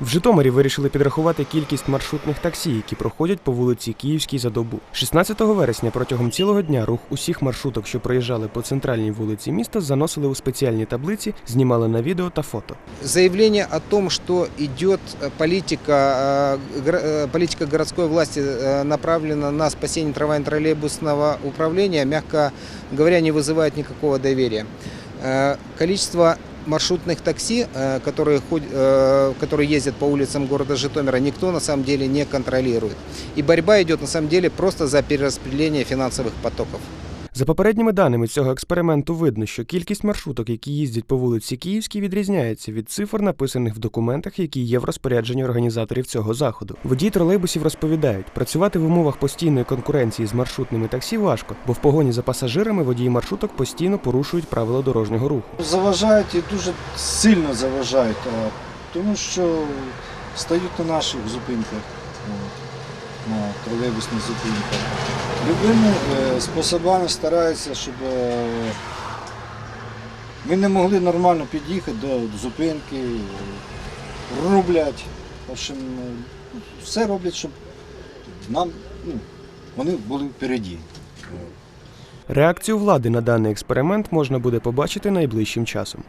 В Житомирі вирішили підрахувати кількість маршрутних таксі, які проходять по вулиці Київській за добу. 16 вересня протягом цілого дня рух усіх маршруток, що проїжджали по центральній вулиці міста, заносили у спеціальні таблиці, знімали на відео та фото. Заявление о том, что идет э, политика, э, гра- э, политика городской власти э, направлена на спасение трамвайно-троллейбусного управления, мягко говоря, не вызывает никакого доверия. Э, Количество маршрутных такси, э, которые, э, которые ездят по улицам города Житомира, никто на самом деле не контролирует. И борьба идет на самом деле просто за перераспределение финансовых потоков. За попередніми даними цього експерименту видно, що кількість маршруток, які їздять по вулиці Київській, відрізняється від цифр, написаних в документах, які є в розпорядженні організаторів цього заходу. Водії тролейбусів розповідають, працювати в умовах постійної конкуренції з маршрутними таксі важко, бо в погоні за пасажирами водії маршруток постійно порушують правила дорожнього руху. Заважають і дуже сильно заважають, тому що стають на наших зупинках, на тролейбусних зупинках. Любими е, способами стараються, щоб е, ми не могли нормально під'їхати до зупинки, рублять. В общем, е, все роблять, щоб нам, ну, вони були впереді. Реакцію влади на даний експеримент можна буде побачити найближчим часом.